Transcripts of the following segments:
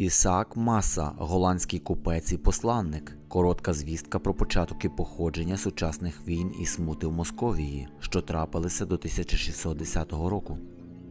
Ісаак Маса, голландський купець і посланник. Коротка звістка про початок і походження сучасних війн і смути в Московії, що трапилися до 1610 року.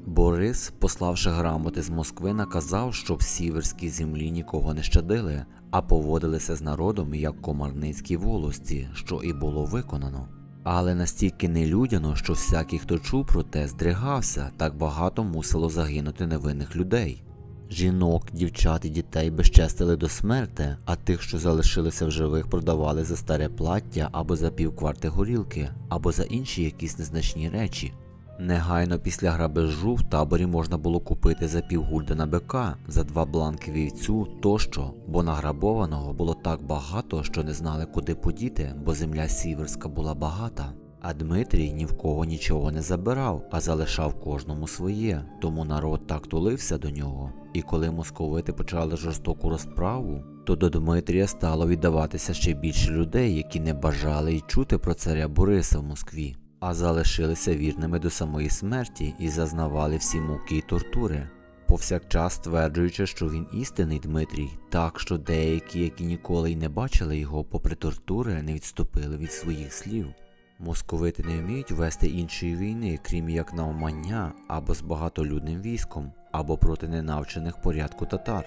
Борис, пославши грамоти з Москви, наказав, щоб в сіверській землі нікого не щадили, а поводилися з народом як комарницькій волості, що і було виконано. Але настільки нелюдяно, що всякий, хто чув про те, здригався, так багато мусило загинути невинних людей. Жінок, дівчат і дітей безчестили до смерти, а тих, що залишилися в живих, продавали за старе плаття або за півкварти горілки, або за інші якісь незначні речі. Негайно після грабежу в таборі можна було купити за півгульдена бика, за два бланки вівцю тощо, бо награбованого було так багато, що не знали, куди подіти, бо земля сіверська була багата. А Дмитрій ні в кого нічого не забирав, а залишав кожному своє, тому народ так тулився до нього. І коли московити почали жорстоку розправу, то до Дмитрія стало віддаватися ще більше людей, які не бажали й чути про царя Бориса в Москві, а залишилися вірними до самої смерті і зазнавали всі муки й тортури. Повсякчас стверджуючи, що він істинний Дмитрій, так що деякі, які ніколи й не бачили його, попри тортури, не відступили від своїх слів. Московити не вміють вести іншої війни, крім як навмання або з багатолюдним військом, або проти ненавчених порядку татар.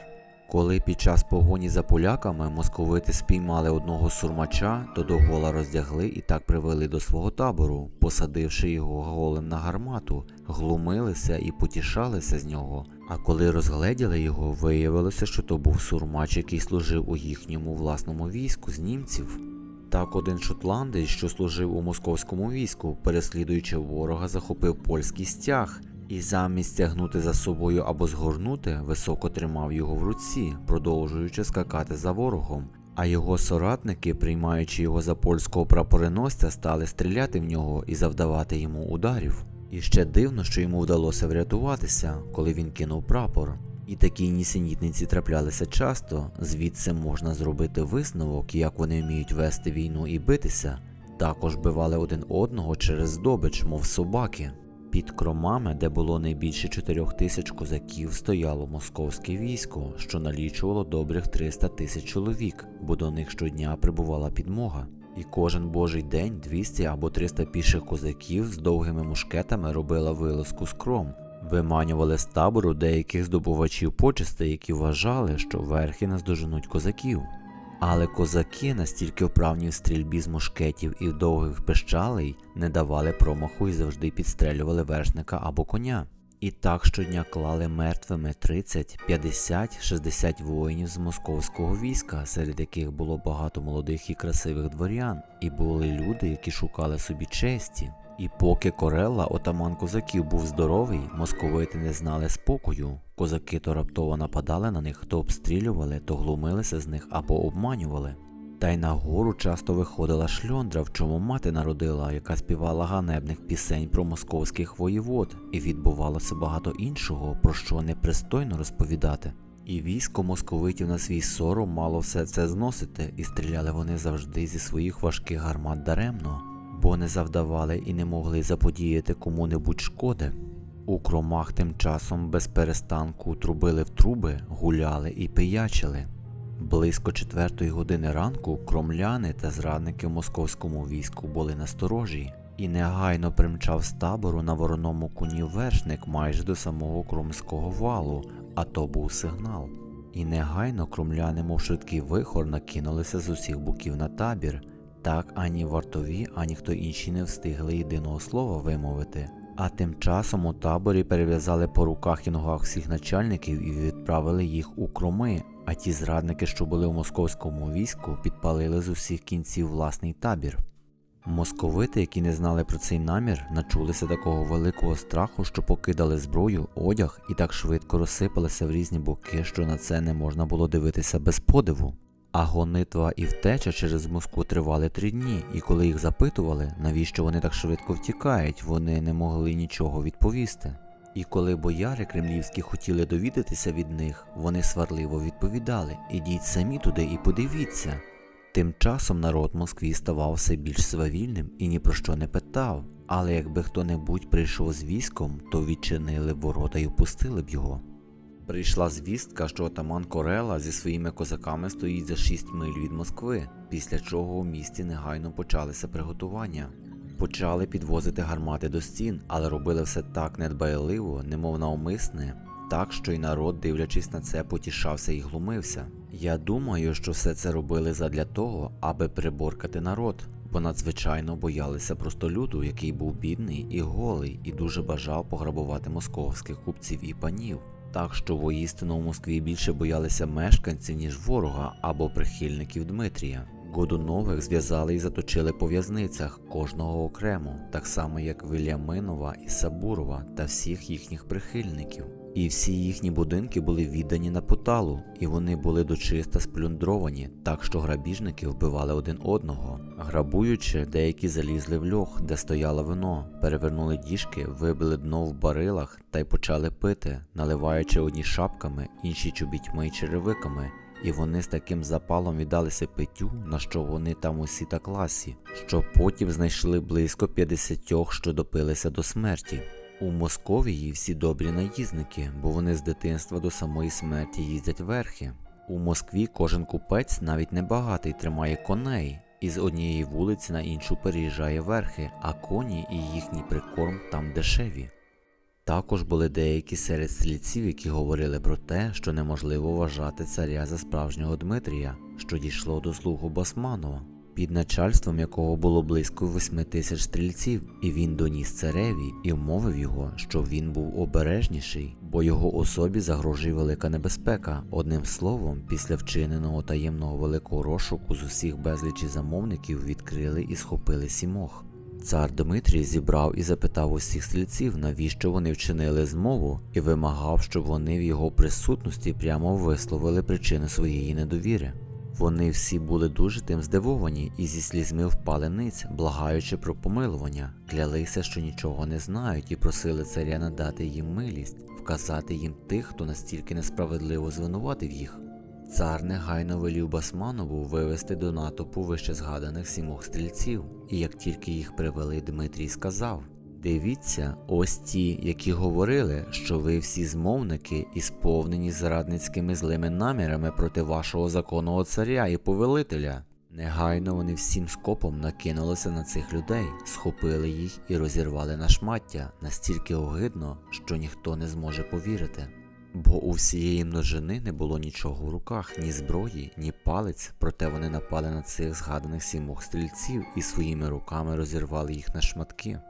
Коли під час погоні за поляками московити спіймали одного сурмача, то догола роздягли і так привели до свого табору, посадивши його голим на гармату, глумилися і потішалися з нього. А коли розгледіли його, виявилося, що то був сурмач, який служив у їхньому власному війську з німців. Так один шотландець, що служив у московському війську, переслідуючи ворога, захопив польський стяг і замість тягнути за собою або згорнути, високо тримав його в руці, продовжуючи скакати за ворогом. А його соратники, приймаючи його за польського прапореносця, стали стріляти в нього і завдавати йому ударів. І ще дивно, що йому вдалося врятуватися, коли він кинув прапор. І такі нісенітниці траплялися часто, звідси можна зробити висновок, як вони вміють вести війну і битися. Також бивали один одного через здобич, мов собаки. Під кромами, де було не більше чотирьох тисяч козаків, стояло московське військо, що налічувало добрих 300 тисяч чоловік, бо до них щодня прибувала підмога. І кожен божий день 200 або 300 піших козаків з довгими мушкетами робила вилазку з кром, виманювали з табору деяких здобувачів почестей, які вважали, що верхи наздоженуть козаків. Але козаки, настільки вправні в стрільбі з мушкетів і довгих пищалей, не давали промаху і завжди підстрелювали вершника або коня. І так щодня клали мертвими 30, 50, 60 воїнів з московського війська, серед яких було багато молодих і красивих дворян, і були люди, які шукали собі честі. І поки Корелла, отаман козаків, був здоровий, московити не знали спокою. Козаки то раптово нападали на них, то обстрілювали, то глумилися з них або обманювали. Та й на гору часто виходила шльондра, в чому мати народила, яка співала ганебних пісень про московських воєвод, і відбувалося багато іншого, про що непристойно розповідати. І військо московитів на свій сором мало все це зносити, і стріляли вони завжди зі своїх важких гармат даремно, бо не завдавали і не могли заподіяти кому-небудь шкоди. У кромах тим часом без перестанку трубили в труби, гуляли і пиячили. Близько четвертої години ранку кромляни та зрадники в московському війську були насторожі, і негайно примчав з табору на вороному коні вершник майже до самого кромського валу, а то був сигнал. І негайно кромляни, мов швидкий вихор, накинулися з усіх боків на табір. Так ані вартові, ані хто інший не встигли єдиного слова вимовити. А тим часом у таборі перев'язали по руках і ногах всіх начальників і відправили їх у кроми, а ті зрадники, що були в московському війську, підпалили з усіх кінців власний табір. Московити, які не знали про цей намір, начулися такого великого страху, що покидали зброю, одяг і так швидко розсипалися в різні боки, що на це не можна було дивитися без подиву. А гонитва і втеча через Москву тривали три дні, і коли їх запитували, навіщо вони так швидко втікають, вони не могли нічого відповісти. І коли бояри кремлівські хотіли довідатися від них, вони сварливо відповідали Ідіть самі туди і подивіться. Тим часом народ Москві ставав все більш свавільним і ні про що не питав, але якби хто-небудь прийшов з військом, то відчинили ворота і впустили б його. Прийшла звістка, що отаман Корела зі своїми козаками стоїть за 6 миль від Москви, після чого у місті негайно почалися приготування. Почали підвозити гармати до стін, але робили все так недбайливо, немов навмисне, так що й народ, дивлячись на це, потішався і глумився. Я думаю, що все це робили задля того, аби приборкати народ, бо надзвичайно боялися просто люду, який був бідний і голий, і дуже бажав пограбувати московських купців і панів. Так що воїстину в Москві більше боялися мешканців, ніж ворога або прихильників Дмитрія. Годунових зв'язали і заточили по в'язницях кожного окремо, так само як Вільяминова і Сабурова та всіх їхніх прихильників. І всі їхні будинки були віддані на поталу, і вони були дочиста сплюндровані, так що грабіжники вбивали один одного. Грабуючи, деякі залізли в льох, де стояло вино, перевернули діжки, вибили дно в барилах та й почали пити, наливаючи одні шапками, інші чобітьми й черевиками. І вони з таким запалом віддалися питтю, на що вони там усі та класі, що потім знайшли близько 50, що допилися до смерті. У Московії всі добрі наїзники, бо вони з дитинства до самої смерті їздять верхи. У Москві кожен купець, навіть небагатий, тримає коней і з однієї вулиці на іншу переїжджає верхи, а коні і їхній прикорм там дешеві. Також були деякі серед стрільців, які говорили про те, що неможливо вважати царя за справжнього Дмитрія, що дійшло до слугу Басманова, під начальством якого було близько восьми тисяч стрільців, і він доніс цареві і вмовив його, що він був обережніший, бо його особі загрожує велика небезпека. Одним словом, після вчиненого таємного великого розшуку з усіх безлічі замовників відкрили і схопили сімох. Цар Дмитрій зібрав і запитав усіх стрільців, навіщо вони вчинили змову, і вимагав, щоб вони в його присутності прямо висловили причини своєї недовіри. Вони всі були дуже тим здивовані і зі слізьми впали ниць, благаючи про помилування, клялися, що нічого не знають, і просили царя надати їм милість, вказати їм тих, хто настільки несправедливо звинуватив їх. Цар негайно велів Басманову вивести до натовпу вище згаданих сімох стрільців, і як тільки їх привели, Дмитрій сказав: Дивіться, ось ті, які говорили, що ви всі змовники і сповнені зрадницькими злими намірами проти вашого законного царя і повелителя. Негайно вони всім скопом накинулися на цих людей, схопили їх і розірвали на шмаття настільки огидно, що ніхто не зможе повірити. Бо у всієї множини не було нічого в руках, ні зброї, ні палець, проте вони напали на цих згаданих сімох стрільців і своїми руками розірвали їх на шматки.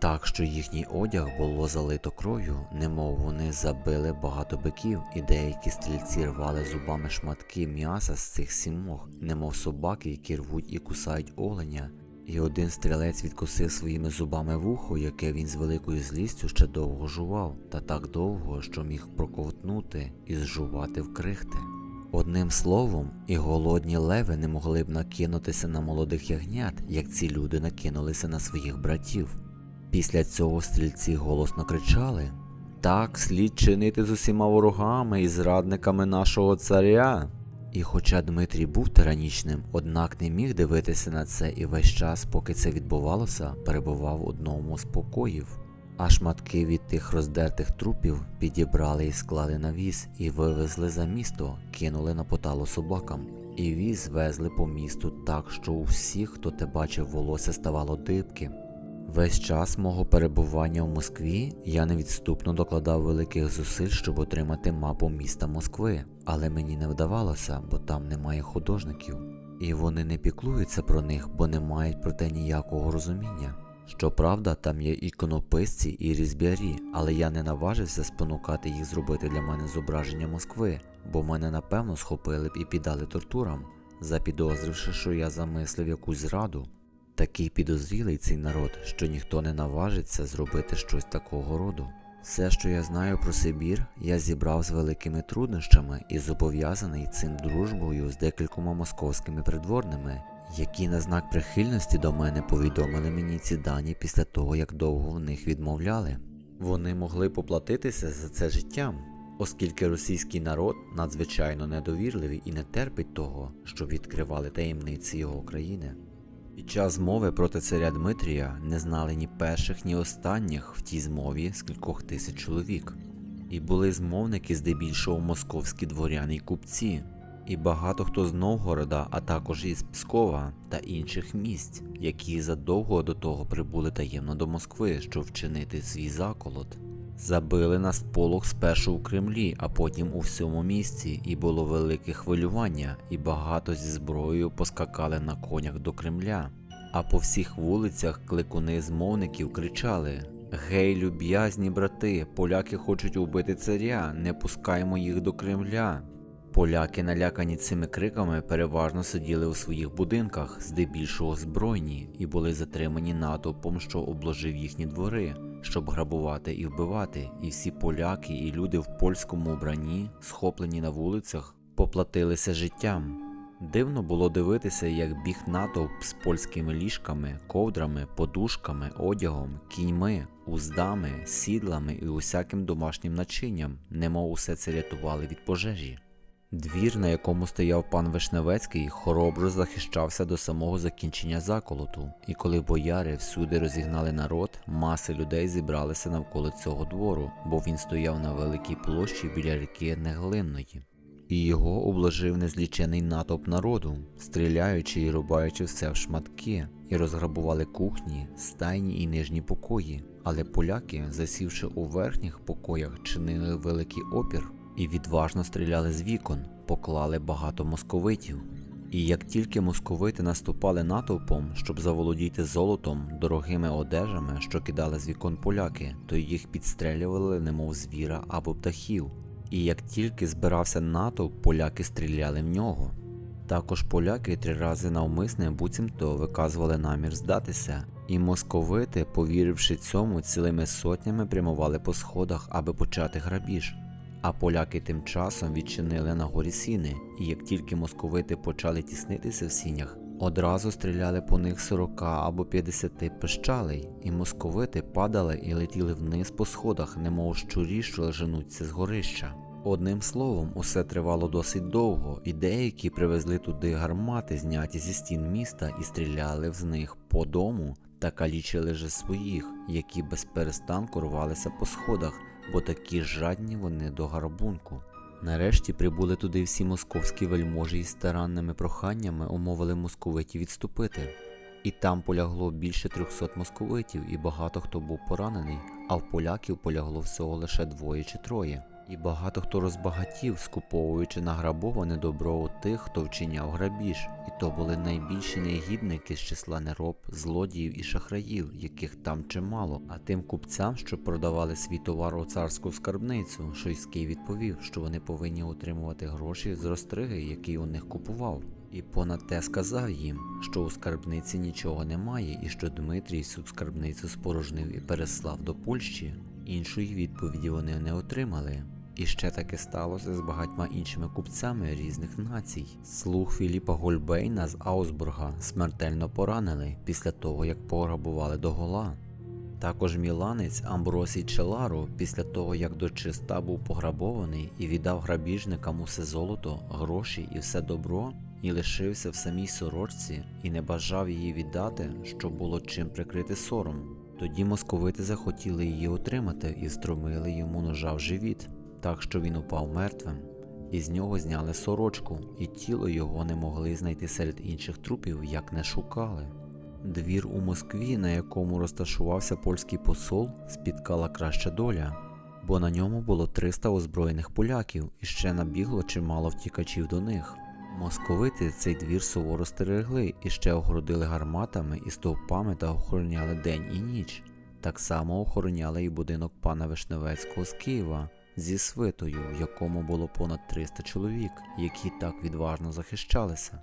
Так що їхній одяг було залито кров'ю, немов вони забили багато биків, і деякі стрільці рвали зубами шматки м'яса з цих сімох, немов собаки, які рвуть і кусають оленя. І один стрілець відкусив своїми зубами вухо, яке він з великою злістю ще довго жував, та так довго, що міг проковтнути і зжувати в крихти. Одним словом, і голодні леви не могли б накинутися на молодих ягнят, як ці люди накинулися на своїх братів. Після цього стрільці голосно кричали Так слід чинити з усіма ворогами і зрадниками нашого царя. І хоча Дмитрій був тиранічним, однак не міг дивитися на це і весь час, поки це відбувалося, перебував в одному з покоїв. А шматки від тих роздертих трупів підібрали і склали на віз і вивезли за місто, кинули на поталу собакам. І віз везли по місту так, що у всіх, хто те бачив, волосся ставало дибки. Весь час мого перебування в Москві я невідступно докладав великих зусиль, щоб отримати мапу міста Москви, але мені не вдавалося, бо там немає художників, і вони не піклуються про них, бо не мають про те ніякого розуміння. Щоправда, там є іконописці і різбярі, але я не наважився спонукати їх зробити для мене зображення Москви, бо мене напевно схопили б і піддали тортурам, запідозривши, що я замислив якусь зраду. Такий підозрілий цей народ, що ніхто не наважиться зробити щось такого роду. Все, що я знаю про Сибір, я зібрав з великими труднощами і зобов'язаний цим дружбою з декількома московськими придворними, які на знак прихильності до мене повідомили мені ці дані після того, як довго в них відмовляли. Вони могли поплатитися за це життям, оскільки російський народ надзвичайно недовірливий і не терпить того, щоб відкривали таємниці його країни. Під час змови проти царя Дмитрія не знали ні перших, ні останніх в тій змові з кількох тисяч чоловік. І були змовники здебільшого московські дворяни й купці, і багато хто з Новгорода, а також із Пскова та інших місць, які задовго до того прибули таємно до Москви, щоб вчинити свій заколот. Забили на сполох спершу у Кремлі, а потім у всьому місті, і було велике хвилювання, і багато зі зброєю поскакали на конях до Кремля. А по всіх вулицях кликуни змовників кричали: Гей, люб'язні брати, поляки хочуть убити царя, не пускаймо їх до Кремля. Поляки, налякані цими криками, переважно сиділи у своїх будинках, здебільшого збройні, і були затримані натовпом, що обложив їхні двори, щоб грабувати і вбивати. І всі поляки і люди в польському обранні, схоплені на вулицях, поплатилися життям. Дивно було дивитися, як біг натовп з польськими ліжками, ковдрами, подушками, одягом, кіньми, уздами, сідлами і усяким домашнім начинням, немов усе це рятували від пожежі. Двір, на якому стояв пан Вишневецький, хоробро захищався до самого закінчення заколоту, і коли бояри всюди розігнали народ, маси людей зібралися навколо цього двору, бо він стояв на великій площі біля ріки Неглинної. І його обложив незлічений натовп народу, стріляючи і рубаючи все в шматки, і розграбували кухні, стайні і нижні покої. Але поляки, засівши у верхніх покоях, чинили великий опір і відважно стріляли з вікон, поклали багато московитів. І як тільки московити наступали натовпом, щоб заволодіти золотом, дорогими одежами, що кидали з вікон поляки, то їх підстрелювали, немов звіра або птахів. І як тільки збирався натовп, поляки стріляли в нього. Також поляки три рази навмисне буцімто виказували намір здатися, і московити, повіривши цьому, цілими сотнями прямували по сходах, аби почати грабіж. А поляки тим часом відчинили на горі сіни, і як тільки московити почали тіснитися в сінях, одразу стріляли по них 40 або 50 пищалей, і московити падали і летіли вниз по сходах, немов щурі, що женуться з горища. Одним словом, усе тривало досить довго, і деякі привезли туди гармати, зняті зі стін міста, і стріляли з них по дому та калічили же своїх, які без перестанку рвалися по сходах, бо такі жадні вони до гарбунку. Нарешті прибули туди всі московські вельможі і старанними проханнями умовили московитів відступити. І там полягло більше трьохсот московитів, і багато хто був поранений, а в поляків полягло всього лише двоє чи троє. І багато хто розбагатів, скуповуючи награбоване добро у тих, хто вчиняв грабіж, і то були найбільші негідники з числа нероб, злодіїв і шахраїв, яких там чимало. А тим купцям, що продавали свій товар у царську скарбницю, Шойський відповів, що вони повинні отримувати гроші з розтриги, який у них купував. І понад те сказав їм, що у скарбниці нічого немає, і що Дмитрій цю скарбницю спорожнив і переслав до Польщі. Іншої відповіді вони не отримали. І ще таке сталося з багатьма іншими купцями різних націй. Слуг Філіпа Гольбейна з Аусбурга смертельно поранили після того, як пограбували до гола. Також міланець Амбросій Челару, після того як до чиста був пограбований і віддав грабіжникам усе золото, гроші і все добро, і лишився в самій сорочці, і не бажав її віддати, щоб було чим прикрити сором. Тоді московити захотіли її отримати і струмили йому ножа в живіт, так що він упав мертвим. І з нього зняли сорочку, і тіло його не могли знайти серед інших трупів, як не шукали. Двір у Москві, на якому розташувався польський посол, спіткала краща доля, бо на ньому було 300 озброєних поляків і ще набігло чимало втікачів до них. Московити цей двір суворо стерегли і ще огородили гарматами і стовпами та охороняли день і ніч. Так само охороняли і будинок пана Вишневецького з Києва зі свитою, в якому було понад 300 чоловік, які так відважно захищалися.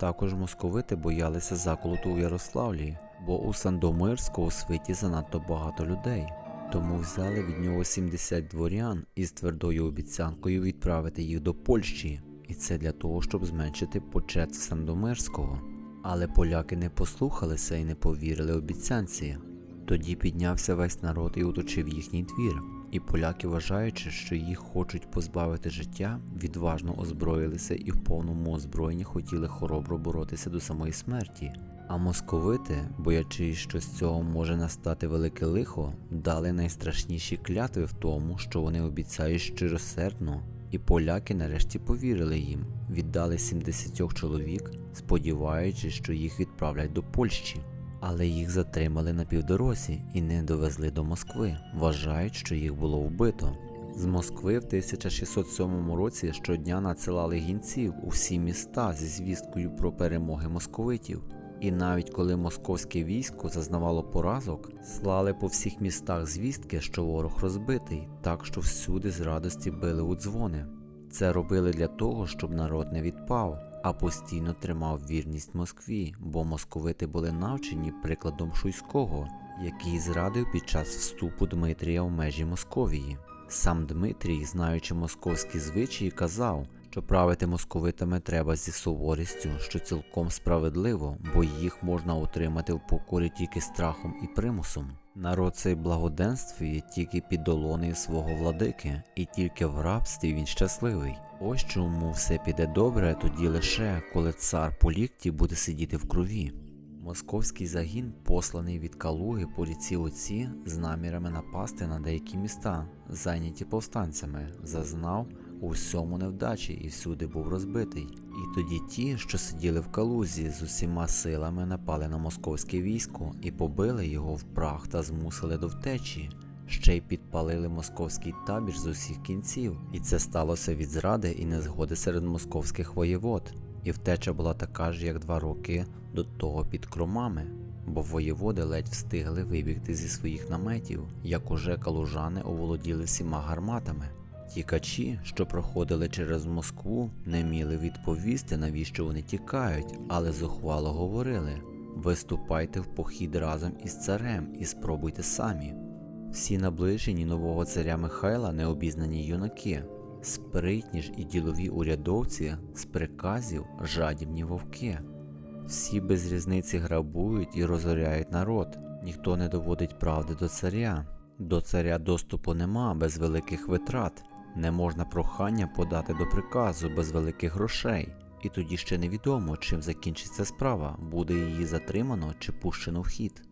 Також московити боялися заколоту у Ярославлі, бо у Сандомирську у свиті занадто багато людей. Тому взяли від нього 70 дворян із твердою обіцянкою відправити їх до Польщі, і це для того, щоб зменшити почет Сандомирського. Але поляки не послухалися і не повірили обіцянці. Тоді піднявся весь народ і оточив їхній двір. І поляки, вважаючи, що їх хочуть позбавити життя, відважно озброїлися і в повному озброєнні хотіли хоробро боротися до самої смерті. А московити, боячись, що з цього може настати велике лихо, дали найстрашніші клятви в тому, що вони обіцяють щиросердно, і поляки нарешті повірили їм, віддали 70 чоловік, сподіваючись, що їх відправлять до Польщі. Але їх затримали на півдорозі і не довезли до Москви, вважають, що їх було вбито. З Москви в 1607 році щодня надсилали гінців у всі міста зі звісткою про перемоги московитів. І навіть коли московське військо зазнавало поразок, слали по всіх містах звістки, що ворог розбитий, так що всюди з радості били у дзвони. Це робили для того, щоб народ не відпав, а постійно тримав вірність Москві, бо московити були навчені прикладом Шуйського, який зрадив під час вступу Дмитрія в межі Московії. Сам Дмитрій, знаючи московські звичаї, казав, що правити московитами треба зі суворістю, що цілком справедливо, бо їх можна утримати в покорі тільки страхом і примусом. Народ цей благоденствує тільки під долонею свого владики, і тільки в рабстві він щасливий. Ось чому все піде добре тоді лише, коли цар по лікті буде сидіти в крові. Московський загін, посланий від Калуги по ріці Оці з намірами напасти на деякі міста, зайняті повстанцями, зазнав у всьому невдачі і всюди був розбитий. І тоді ті, що сиділи в Калузі, з усіма силами напали на московське військо і побили його в прах та змусили до втечі. Ще й підпалили московський табір з усіх кінців, і це сталося від зради і незгоди серед московських воєвод. І втеча була така ж, як два роки до того під кромами, бо воєводи ледь встигли вибігти зі своїх наметів, як уже калужани оволоділи всіма гарматами. Тікачі, що проходили через Москву, не міли відповісти, навіщо вони тікають, але зухвало говорили: виступайте в похід разом із царем і спробуйте самі. Всі наближені нового царя Михайла необізнані юнаки, спритні ж і ділові урядовці з приказів жадібні вовки. Всі без різниці грабують і розоряють народ, ніхто не доводить правди до царя. До царя доступу нема без великих витрат, не можна прохання подати до приказу без великих грошей. І тоді ще невідомо, чим закінчиться справа, буде її затримано чи пущено в хід.